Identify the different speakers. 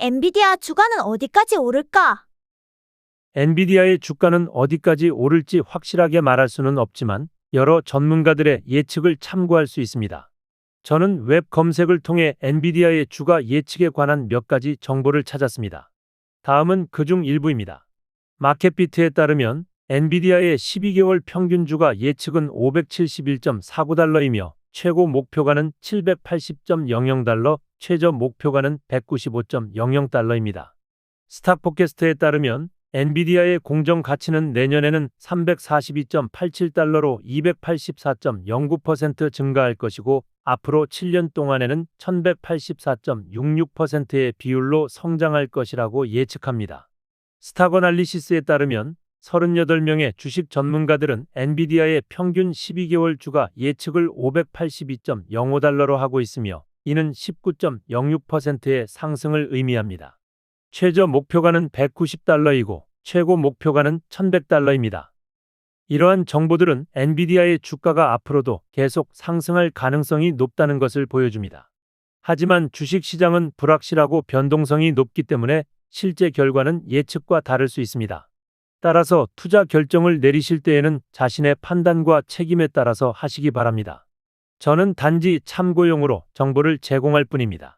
Speaker 1: 엔비디아 주가는 어디까지 오를까?
Speaker 2: 엔비디아의 주가는 어디까지 오를지 확실하게 말할 수는 없지만 여러 전문가들의 예측을 참고할 수 있습니다. 저는 웹 검색을 통해 엔비디아의 주가 예측에 관한 몇 가지 정보를 찾았습니다. 다음은 그중 일부입니다. 마켓비트에 따르면 엔비디아의 12개월 평균 주가 예측은 571.49달러이며 최고 목표가는 780.00달러, 최저 목표가는 195.00달러입니다. 스탁포캐스트에 따르면 엔비디아의 공정 가치는 내년에는 342.87달러로 284.09% 증가할 것이고 앞으로 7년 동안에는 1184.66%의 비율로 성장할 것이라고 예측합니다. 스타거날리시스에 따르면 38명의 주식 전문가들은 엔비디아의 평균 12개월 주가 예측을 582.05달러로 하고 있으며 이는 19.06%의 상승을 의미합니다. 최저 목표가는 190달러이고 최고 목표가는 1100달러입니다. 이러한 정보들은 엔비디아의 주가가 앞으로도 계속 상승할 가능성이 높다는 것을 보여줍니다. 하지만 주식 시장은 불확실하고 변동성이 높기 때문에 실제 결과는 예측과 다를 수 있습니다. 따라서 투자 결정을 내리실 때에는 자신의 판단과 책임에 따라서 하시기 바랍니다. 저는 단지 참고용으로 정보를 제공할 뿐입니다.